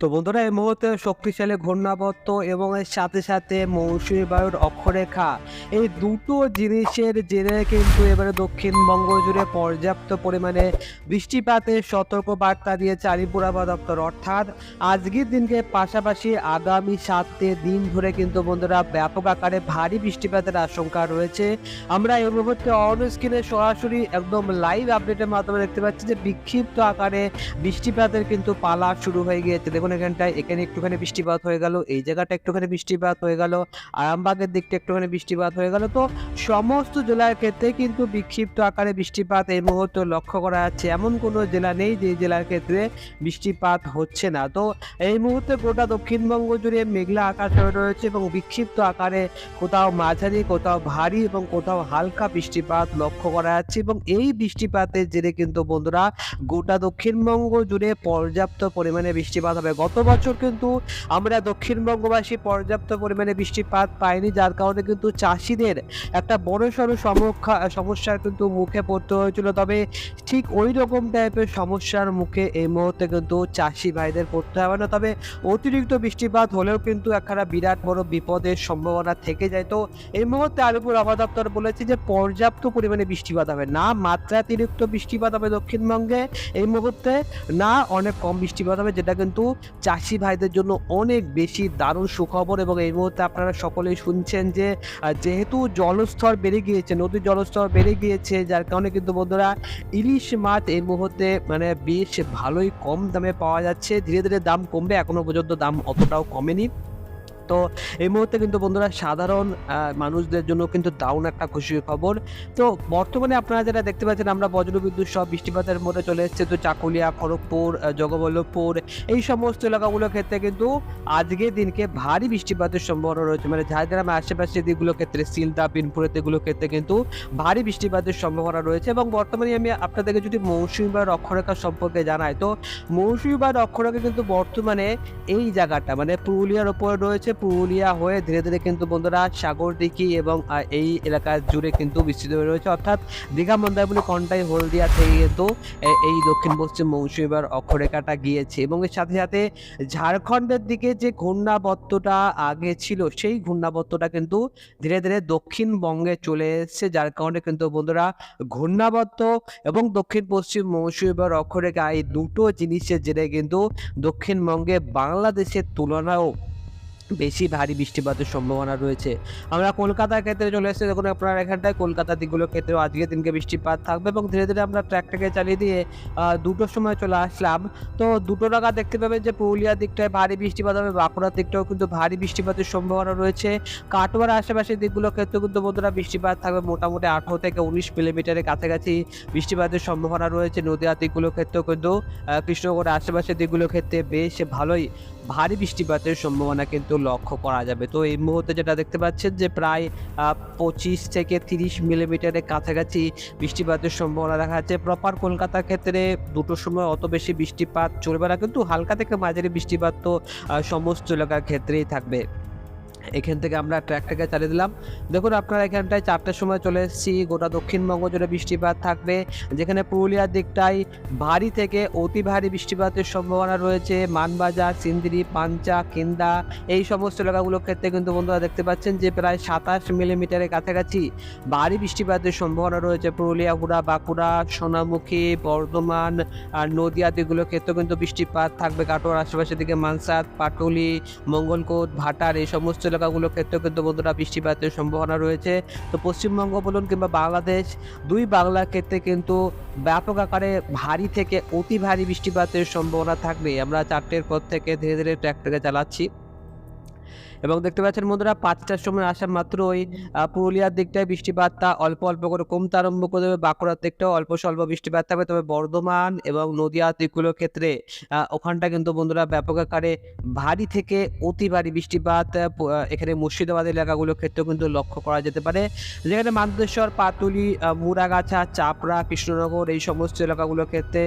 তো বন্ধুরা, এই মুহূর্তে শক্তিশালী ঘূর্ণাবর্ত এবং এর সাথে সাথে মৌসুমী বায়ুর অক্ষরেখা, এই দুটো জিনিসের জেরে কিন্তু এবারে দক্ষিণবঙ্গ জুড়ে পর্যাপ্ত পরিমাণে বৃষ্টিপাতের সতর্ক বার্তা দিয়েছে আলিপুর দপ্তর। অর্থাৎ, আজকের দিনকে পাশাপাশি আগামী সাতটি দিন ধরে কিন্তু বন্ধুরা ব্যাপক আকারে ভারী বৃষ্টিপাতের আশঙ্কা রয়েছে। আমরা এই মুহূর্তে অন স্ক্রিনে সরাসরি একদম লাইভ আপডেটের মাধ্যমে দেখতে পাচ্ছি যে বিক্ষিপ্ত আকারে বৃষ্টিপাতের কিন্তু পালা শুরু হয়ে গিয়েছে। দেখুন এখানটায় এখানে একটুখানি বৃষ্টিপাত হয়ে গেল, এই জায়গাটা একটুখানি বৃষ্টিপাত হয়ে গেল, আরামবাগের দিকটা একটুখানি বৃষ্টিপাত হয়ে গেল। তো সমস্ত জেলার ক্ষেত্রে কিন্তু বিক্ষিপ্ত আকারে বৃষ্টিপাত এই মুহূর্তে লক্ষ্য করা যাচ্ছে। এমন কোনো জেলা নেই যে জেলার ক্ষেত্রে বৃষ্টিপাত হচ্ছে না। তো এই মুহূর্তে গোটা দক্ষিণবঙ্গ জুড়ে মেঘলা আকাশ হয়ে রয়েছে এবং বিক্ষিপ্ত আকারে কোথাও মাঝারি, কোথাও ভারী এবং কোথাও হালকা বৃষ্টিপাত লক্ষ্য করা যাচ্ছে এবং এই বৃষ্টিপাতের জেরে কিন্তু বন্ধুরা গোটা দক্ষিণবঙ্গ জুড়ে পর্যাপ্ত পরিমাণে বৃষ্টিপাত হবে। গত বছর কিন্তু আমরা দক্ষিণবঙ্গবাসী পর্যাপ্ত পরিমাণে বৃষ্টিপাত পাইনি, যার কারণে কিন্তু চাষিদের একটা বড় সড়ো সমস্যা সমস্যার কিন্তু মুখে পড়তে হয়েছিল। তবে ঠিক ওই রকম টাইপের সমস্যার মুখে এই মুহূর্তে কিন্তু চাষি ভাইদের পড়তে হবে না। তবে অতিরিক্ত বৃষ্টিপাত হলেও কিন্তু একখানা বিরাট বড় বিপদের সম্ভাবনা থেকে যায়। তো এই মুহূর্তে আলিপুর আবহাওয়া দপ্তর বলেছে যে পর্যাপ্ত পরিমাণে বৃষ্টিপাত হবে। না মাত্রাতিরিক্ত বৃষ্টিপাত হবে দক্ষিণবঙ্গে এই মুহূর্তে, না অনেক কম বৃষ্টিপাত হবে, যেটা কিন্তু চাষি ভাইদের জন্য অনেক বেশি দারুণ সুখবর এবং এই মুহূর্তে আপনারা সকলেই শুনছেন যে যেহেতু জলস্তর বেড়ে গিয়েছে, নদীর জলস্তর বেড়ে গিয়েছে, যার কারণে কিন্তু বন্ধুরা ইলিশ মাছ এই মুহূর্তে মানে বেশ ভালোই কম দামে পাওয়া যাচ্ছে। ধীরে ধীরে দাম কমবে এখনও পর্যন্ত দাম অতটাও কমেনি। তো এই মুহূর্তে কিন্তু বন্ধুরা সাধারণ মানুষদের জন্য কিন্তু দারুণ একটা খুশির খবর। তো বর্তমানে আপনারা যেটা দেখতে পাচ্ছেন, আমরা বজ্রবিদ্যুৎ সব বৃষ্টিপাতের মধ্যে চলে এসেছে তো চাকুলিয়া, খড়গপুর জগবল্লভপুর, এই সমস্ত এলাকাগুলোর ক্ষেত্রে কিন্তু আজকের দিনকে ভারী বৃষ্টিপাতের সম্ভাবনা রয়েছে। মানে ঝাড়গ্রামের আশেপাশের দিকগুলোর ক্ষেত্রে সিলদা বিনপুরের দিকগুলোর ক্ষেত্রে কিন্তু ভারী বৃষ্টিপাতের সম্ভাবনা রয়েছে এবং বর্তমানে আমি আপনাদেরকে যদি মৌসুমি বা অক্ষরেখা সম্পর্কে জানাই, তো মৌসুমি বা অক্ষরেখা কিন্তু বর্তমানে এই জায়গাটা মানে পুরুলিয়ার ওপরে রয়েছে পুরুলিয়া হয়ে ধীরে ধীরে কিন্তু বন্ধুরা সাগর সাগরদিঘি এবং এই এলাকা জুড়ে কিন্তু বিস্তৃত হয়ে রয়েছে। অর্থাৎ দীঘা, মন্দারমণি, কন্টাই, হলদিয়া থেকে কিন্তু এই দক্ষিণ পশ্চিম মৌসুমী বায়ুর অক্ষরেখাটা গিয়েছে এবং এর সাথে সাথে ঝাড়খণ্ডের দিকে যে ঘূর্ণাবর্তটা আগে ছিল, সেই ঘূর্ণাবর্তটা কিন্তু ধীরে ধীরে দক্ষিণবঙ্গে চলে এসেছে, যার কারণে কিন্তু বন্ধুরা ঘূর্ণাবর্ত এবং দক্ষিণ পশ্চিম মৌসুমী বায়ুর অক্ষরেখা এই দুটো জিনিসের জেরে কিন্তু দক্ষিণবঙ্গে বাংলাদেশের তুলনায়ও বেশি ভারী বৃষ্টিপাতের সম্ভাবনা রয়েছে। আমরা কলকাতার ক্ষেত্রে চলে এসেছি। দেখুন আপনার এখানটায় কলকাতার দিকগুলোর ক্ষেত্রেও আজকের দিনকে বৃষ্টিপাত থাকবে এবং ধীরে ধীরে আমরা ট্র্যাকটাকে চালিয়ে দিয়ে দুটোর সময় চলে আসলাম। তো দুটো টাকা দেখতে পাবেন যে পুরুলিয়ার দিকটায় ভারী বৃষ্টিপাত হবে বাঁকুড়ার দিকটাও কিন্তু ভারী বৃষ্টিপাতের সম্ভাবনা রয়েছে। কাটোয়ার আশেপাশের দিকগুলোর ক্ষেত্রে কিন্তু বন্ধুরা বৃষ্টিপাত থাকবে। মোটামুটি আঠারো থেকে উনিশ মিলিমিটারের কাছাকাছি বৃষ্টিপাতের সম্ভাবনা রয়েছে। নদীয়া দিকগুলোর ক্ষেত্রেও কিন্তু আহ, কৃষ্ণগড়ের আশেপাশের দিকগুলোর ক্ষেত্রে বেশ ভালোই ভারী বৃষ্টিপাতের সম্ভাবনা কিন্তু লক্ষ্য করা যাবে। তো এই মুহূর্তে যেটা দেখতে পাচ্ছেন যে প্রায় পঁচিশ থেকে তিরিশ মিলিমিটারের কাছাকাছি বৃষ্টিপাতের সম্ভাবনা দেখা যাচ্ছে। প্রপার কলকাতার ক্ষেত্রে দুটোর সময় অত বেশি বৃষ্টিপাত চলবে না, কিন্তু হালকা থেকে মাঝারি বৃষ্টিপাত তো সমস্ত এলাকার ক্ষেত্রেই থাকবে। এখান থেকে আমরা ট্র্যাকটাকে চালিয়ে দিলাম। দেখুন, আপনারা এখানটায় চারটের সময় চলে এসেছি। গোটা দক্ষিণবঙ্গ জুড়ে বৃষ্টিপাত থাকবে। যেখানে পুরুলিয়ার দিকটায় ভারী থেকে অতি ভারী বৃষ্টিপাতের সম্ভাবনা রয়েছে। মানবাজার, সিন্দিরি, পাঞ্চা, কেন্দা এই সমস্ত এলাকাগুলোর ক্ষেত্রে কিন্তু বন্ধুরা দেখতে পাচ্ছেন যে প্রায় সাতাশ মিলিমিটারের কাছাকাছি ভারী বৃষ্টিপাতের সম্ভাবনা রয়েছে। পুরুলিয়া, হুড়া, বাঁকুড়া, সোনামুখী, বর্ধমান আর নদিয়া দিকগুলোর ক্ষেত্রেও কিন্তু বৃষ্টিপাত থাকবে। কাটোয়ার আশেপাশের দিকে মানসাদ, পাটুলি, মঙ্গলকোট, ভাটার এই সমস্ত এলাকাগুলোর ক্ষেত্রেও কিন্তু বন্ধুরা বৃষ্টিপাতের সম্ভাবনা রয়েছে। তো পশ্চিমবঙ্গ বলুন কিংবা বাংলাদেশ, দুই বাংলার ক্ষেত্রে কিন্তু ব্যাপক আকারে ভারী থেকে অতি ভারী বৃষ্টিপাতের সম্ভাবনা থাকবে। আমরা চারটের পর থেকে ধীরে ধীরে ট্র্যাক্টরে চালাচ্ছি। এবং দেখতে পাচ্ছেন বন্ধুরা পাঁচটার সময় আসা মাত্রই আহ, পুরুলিয়ার দিকটায় বৃষ্টিপাতটা অল্প অল্প করে কমতে আরম্ভ করে দেবে বাঁকুড়ার দিকটাও। অল্প স্বল্প বৃষ্টিপাত থাকবে। তবে বর্ধমান এবং নদিয়া দিকগুলোর ক্ষেত্রে ওখানটা কিন্তু বন্ধুরা ব্যাপক আকারে ভারী থেকে অতি ভারী বৃষ্টিপাত এখানে মুর্শিদাবাদ এলাকাগুলোর ক্ষেত্রেও কিন্তু লক্ষ্য করা যেতে পারে। যেখানে মান্দেশ্বর পাতুলি মুরাগাছা চাপড়া কৃষ্ণনগর এই সমস্ত এলাকাগুলোর ক্ষেত্রে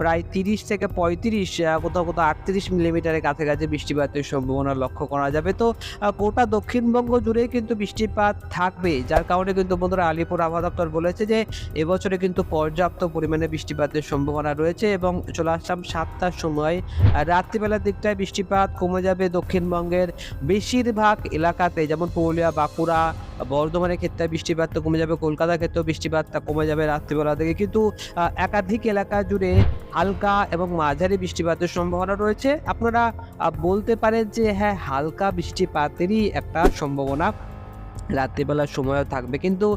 প্রায় তিরিশ থেকে পঁয়ত্রিশ কোথাও কোথাও আটত্রিশ মিলিমিটারের কাছাকাছি বৃষ্টিপাতের সম্ভাবনা লক্ষ্য করা যাবে। তো তো গোটা দক্ষিণবঙ্গ জুড়েই কিন্তু বৃষ্টিপাত থাকবে। যার কারণে কিন্তু বন্ধুরা আলিপুর আবহাওয়া দপ্তর বলেছে যে, এবছরে কিন্তু পর্যাপ্ত পরিমাণে বৃষ্টিপাতের সম্ভাবনা রয়েছে এবং চলে আসলাম সাতটার সময়। রাত্রিবেলার দিকটায় বৃষ্টিপাত কমে যাবে দক্ষিণবঙ্গের বেশিরভাগ এলাকাতে, যেমন পুরুলিয়া, বাঁকুড়া, বর্ধমানের ক্ষেত্রে বৃষ্টিপাতটা কমে যাবে, কলকাতার ক্ষেত্রেও বৃষ্টিপাতটা কমে যাবে রাত্রিবেলা থেকে। কিন্তু একাধিক এলাকা জুড়ে হালকা এবং মাঝারি বৃষ্টিপাতের সম্ভাবনা রয়েছে। আপনারা বলতে পারেন যে হ্যাঁ হালকা বৃষ্টিপাতেরই একটা সম্ভাবনা। রাত্রিবেলার সময়ও থাকবে, কিন্তু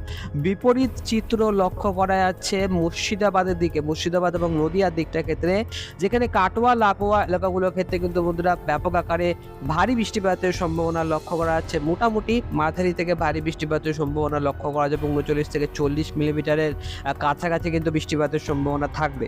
বিপরীত চিত্র লক্ষ্য করা যাচ্ছে মুর্শিদাবাদের দিকে। মুর্শিদাবাদ এবং নদিয়ার দিকটার ক্ষেত্রে, যেখানে কাটোয়া লাগোয়া এলাকাগুলোর ক্ষেত্রে কিন্তু বন্ধুরা ব্যাপক আকারে ভারী বৃষ্টিপাতের সম্ভাবনা লক্ষ্য করা যাচ্ছে। মোটামুটি মাঝারি থেকে ভারী বৃষ্টিপাতের সম্ভাবনা লক্ষ্য করা যাবে। উনচল্লিশ থেকে চল্লিশ মিলিমিটারের কাছাকাছি কিন্তু বৃষ্টিপাতের সম্ভাবনা থাকবে।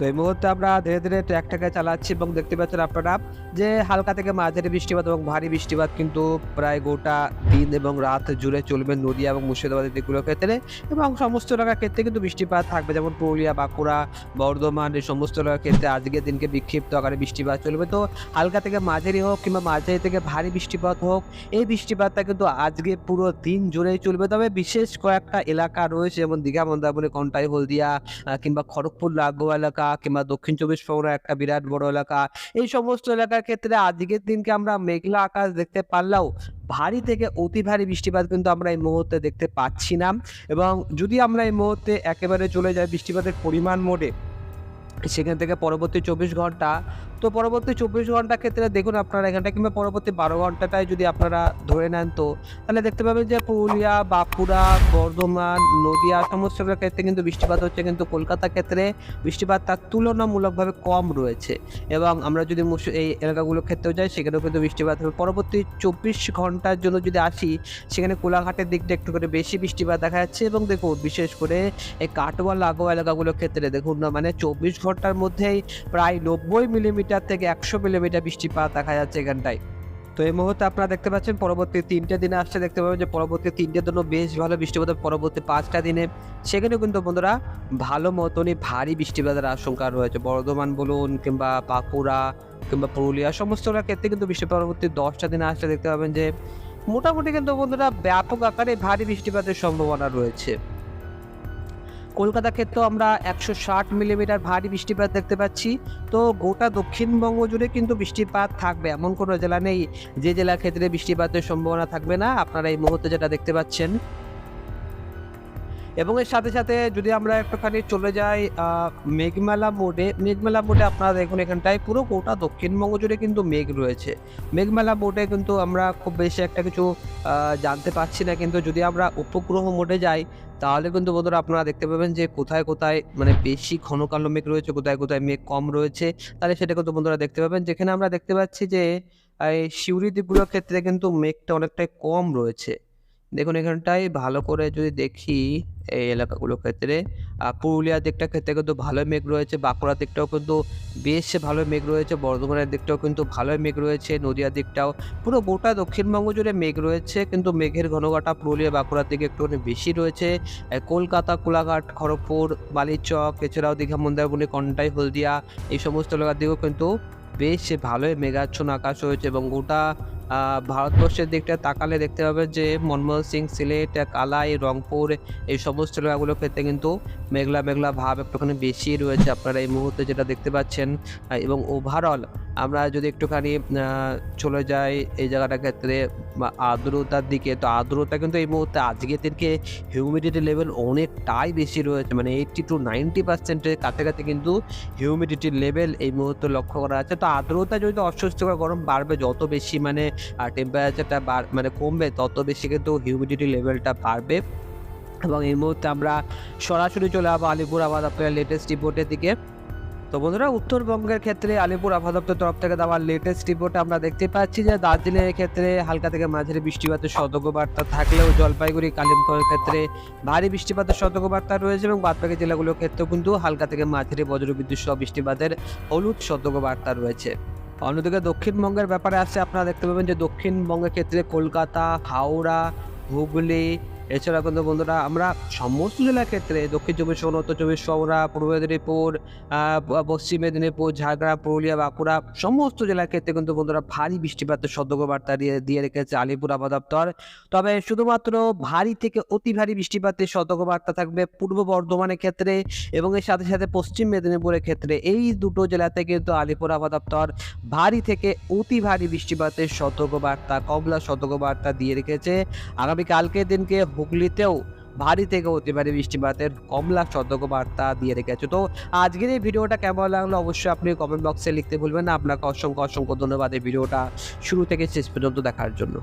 তো এই মুহূর্তে আমরা ধীরে ধীরে ট্র্যাকটাকে চালাচ্ছি এবং দেখতে পাচ্ছেন আপনারা যে হালকা থেকে মাঝারি বৃষ্টিপাত এবং ভারী বৃষ্টিপাত কিন্তু প্রায় গোটা দিন এবং রাত জুড়ে চলবে নদিয়া এবং মুর্শিদাবাদের দিকগুলোর ক্ষেত্রে এবং সমস্ত এলাকার ক্ষেত্রে কিন্তু বৃষ্টিপাত থাকবে। যেমন পুরুলিয়া, বাঁকুড়া, বর্ধমান এই সমস্ত এলাকার ক্ষেত্রে আজকের দিনকে বিক্ষিপ্ত আকারে বৃষ্টিপাত চলবে। তো হালকা থেকে মাঝারি হোক কিংবা মাঝারি থেকে ভারী বৃষ্টিপাত হোক, এই বৃষ্টিপাতটা কিন্তু আজকে পুরো দিন জুড়েই চলবে। তবে বিশেষ কয়েকটা এলাকা রয়েছে যেমন দীঘা, মন্দারমণি, কন্টাই, হলদিয়া কিংবা খড়গপুর, লাগোয়া এলাকা কিংবা দক্ষিণ চব্বিশ পরগনা একটা বিরাট বড় এলাকা। এই সমস্ত এলাকার ক্ষেত্রে আজকের দিনকে আমরা মেঘলা আকাশ দেখতে পারলেও ভারী থেকে অতি ভারী বৃষ্টিপাত কিন্তু আমরা এই মুহূর্তে দেখতে পাচ্ছি না। এবং যদি আমরা এই মুহূর্তে একেবারে চলে যাই বৃষ্টিপাতের পরিমাণ মোডে, সেখান থেকে পরবর্তী চব্বিশ ঘণ্টা তো পরবর্তী চব্বিশ ঘণ্টার ক্ষেত্রে দেখুন আপনারা এখানটা কিংবা পরবর্তী বারো ঘন্টাটায় যদি আপনারা ধরে নেন তো, তাহলে দেখতে পাবেন যে পুরুলিয়া, বাঁকুড়া, বর্ধমান, নদিয়া সমস্ত ক্ষেত্রে কিন্তু বৃষ্টিপাত হচ্ছে। কিন্তু কলকাতার ক্ষেত্রে বৃষ্টিপাত তার তুলনামূলকভাবে কম রয়েছে এবং আমরা যদি এই এলাকাগুলোর ক্ষেত্রেও যাই, সেখানেও কিন্তু বৃষ্টিপাত হবে। পরবর্তী চব্বিশ ঘণ্টার জন্য যদি আসি, সেখানে কোলাঘাটের দিকটা একটু করে বেশি বৃষ্টিপাত দেখা যাচ্ছে এবং দেখুন বিশেষ করে এই কাটোয়া লাগোয়া এলাকাগুলোর ক্ষেত্রে দেখুন না মানে চব্বিশ ঘণ্টার মধ্যেই প্রায় নব্বই মিলিমিটার থেকে একশো মিলিমিটার বৃষ্টিপাত দেখা যাচ্ছে এখানটায়। তো এই মুহূর্তে আপনারা দেখতে পাচ্ছেন পরবর্তী তিনটে দিনে আসছে, দেখতে পাবেন যে পরবর্তী তিনটে দিনও বেশ ভালো বৃষ্টিপাত পরবর্তী পাঁচটা দিনে। সেখানেও কিন্তু বন্ধুরা ভালো মতনই ভারী বৃষ্টিপাতের আশঙ্কা রয়েছে। বর্ধমান বলুন কিংবা বাঁকুড়া কিংবা পুরুলিয়া, সমস্ত ক্ষেত্রে কিন্তু বৃষ্টি পরবর্তী দশটা দিনে আসলে দেখতে পাবেন যে মোটামুটি কিন্তু বন্ধুরা ব্যাপক আকারে ভারী বৃষ্টিপাতের সম্ভাবনা রয়েছে। কলকাতার ক্ষেত্রেও আমরা একশো ষাট মিলিমিটার ভারী বৃষ্টিপাত দেখতে পাচ্ছি। তো গোটা দক্ষিণবঙ্গ জুড়ে কিন্তু বৃষ্টিপাত থাকবে, এমন কোনো জেলা নেই যে জেলা ক্ষেত্রে বৃষ্টিপাতের সম্ভাবনা থাকবে না। আপনারা এই মুহূর্তে যেটা দেখতে পাচ্ছেন এবং এর সাথে সাথে যদি আমরা একটুখানি চলে যাই মেঘমেলা মোডে মেঘমেলা মোডে আপনারা দেখুন এখানটায় পুরো গোটা দক্ষিণবঙ্গ জুড়ে কিন্তু মেঘ রয়েছে। মেঘমেলা মোডে কিন্তু আমরা খুব বেশি একটা কিছু জানতে পারছি না। কিন্তু যদি আমরা উপগ্রহ মোডে যাই, তাহলে কিন্তু বন্ধুরা আপনারা দেখতে পাবেন যে কোথায় কোথায় মানে বেশি ঘন কালো মেঘ রয়েছে, কোথায় কোথায় মেঘ কম রয়েছে। তাহলে সেটা কিন্তু বন্ধুরা দেখতে পাবেন। যেখানে আমরা দেখতে পাচ্ছি যে, এই শিউরি দ্বীপগুলোর ক্ষেত্রে কিন্তু মেঘটা অনেকটাই কম রয়েছে। দেখুন, এখানটায় ভালো করে যদি দেখি এই এলাকাগুলোর ক্ষেত্রে পুরুলিয়ার দিকটা ক্ষেত্রে কিন্তু ভালোই মেঘ রয়েছে বাঁকুড়ার দিকটাও কিন্তু বেশ ভালো মেঘ রয়েছে, বর্ধমানের দিকটাও কিন্তু ভালোই মেঘ রয়েছে নদিয়ার দিকটাও পুরো গোটা দক্ষিণবঙ্গ জুড়ে মেঘ রয়েছে, কিন্তু মেঘের ঘনঘটা পুরুলিয়া, বাঁকুড়ার দিকে একটুখানি বেশি রয়েছে কলকাতা, কোলাঘাট, খড়গপুর, বালিচক, এছাড়াও দীঘা, মন্দারমণি, কন্টাই, হলদিয়া, এই সমস্ত এলাকার দিকেও কিন্তু বেশ ভালোই মেঘাচ্ছন্ন আকাশ রয়েছে এবং গোটা ভারতবর্ষের দিকটা তাকালে দেখতে পাবে যে মনমোহন সিং, সিলেট, কালাই, রংপুর এই সমস্ত এলাকাগুলোর ক্ষেত্রে কিন্তু মেঘলা মেঘলা ভাব একটুখানি বেশি রয়েছে আপনারা এই মুহূর্তে যেটা দেখতে পাচ্ছেন। এবং ওভারঅল আমরা যদি একটুখানি চলে যাই এই জায়গাটার ক্ষেত্রে আর্দ্রতার দিকে, তো আর্দ্রতা কিন্তু এই মুহূর্তে আজকের দিনকে হিউমিডিটি লেভেল অনেকটাই বেশি রয়েছে। মানে এইটটি টু নাইনটি পার্সেন্টের কাছাকাছি কিন্তু হিউমিডিটির লেভেল এই মুহূর্তে লক্ষ্য করা যাচ্ছে। তো আর্দ্রতা যদি অস্বস্তিকর গরম বাড়বে, যত বেশি মানে টেম্পারেচারটা বাড় মানে কমবে, তত বেশি কিন্তু হিউমিডিটি লেভেলটা বাড়বে। এবং এই মুহূর্তে আমরা সরাসরি চলে যাব আলিপুর আবহাওয়া আপনার লেটেস্ট রিপোর্টের দিকে। তো বন্ধুরা, উত্তরবঙ্গের ক্ষেত্রে আলিপুর আবহাওয়া দপ্তর তরফ থেকে দেওয়া লেটেস্ট রিপোর্টে আমরা দেখতে পাচ্ছি যে দার্জিলিংয়ের ক্ষেত্রে হালকা থেকে মাঝারি বৃষ্টিপাতের সতর্কবার্তা থাকলেও জলপাইগুড়ি, কালিম্পংয়ের ক্ষেত্রে ভারী বৃষ্টিপাতের সতর্কবার্তা রয়েছে এবং বাদবাকি জেলাগুলোর ক্ষেত্রেও কিন্তু হালকা থেকে মাঝারি বজ্রবিদ্যুৎ সহ বৃষ্টিপাতের হলুদ সতর্কবার্তা রয়েছে। অন্যদিকে দক্ষিণবঙ্গের ব্যাপারে আসছে আপনারা দেখতে পাবেন যে দক্ষিণবঙ্গের ক্ষেত্রে কলকাতা, হাওড়া, হুগলি এছাড়া কিন্তু বন্ধুরা আমরা সমস্ত জেলার ক্ষেত্রে দক্ষিণ চব্বিশ পরগনা, উত্তর চব্বিশ পরগনা, পূর্ব মেদিনীপুর পশ্চিম মেদিনীপুর, ঝাড়গ্রাম, পুরুলিয়া, বাঁকুড়া সমস্ত জেলার ক্ষেত্রে কিন্তু বন্ধুরা ভারী বৃষ্টিপাতের সতর্কবার্তা দিয়ে দিয়ে রেখেছে আলিপুর আবহাওয়া তবে শুধুমাত্র ভারী থেকে অতি ভারী বৃষ্টিপাতের সতর্কবার্তা থাকবে পূর্ব বর্ধমানের ক্ষেত্রে এবং এর সাথে সাথে পশ্চিম মেদিনীপুরের ক্ষেত্রে। এই দুটো জেলাতে কিন্তু আলিপুর আবহাওয়া দপ্তর ভারী থেকে অতি ভারী বৃষ্টিপাতের সতর্কবার্তা, কমলা সতর্কবার্তা দিয়ে রেখেছে। আগামী কালকের দিনকে হুগলিতেও ভারী থেকে হতে পারে বৃষ্টিপাতের কমলা সতর্কবার্তা দিয়ে রেখেছে। তো আজকের এই ভিডিওটা কেমন লাগল অবশ্যই আপনি কমেন্ট বক্সে লিখতে ভুলবেন না। আপনাকে অসংখ্য অসংখ্য ধন্যবাদ এই ভিডিওটা শুরু থেকে শেষ পর্যন্ত দেখার জন্য।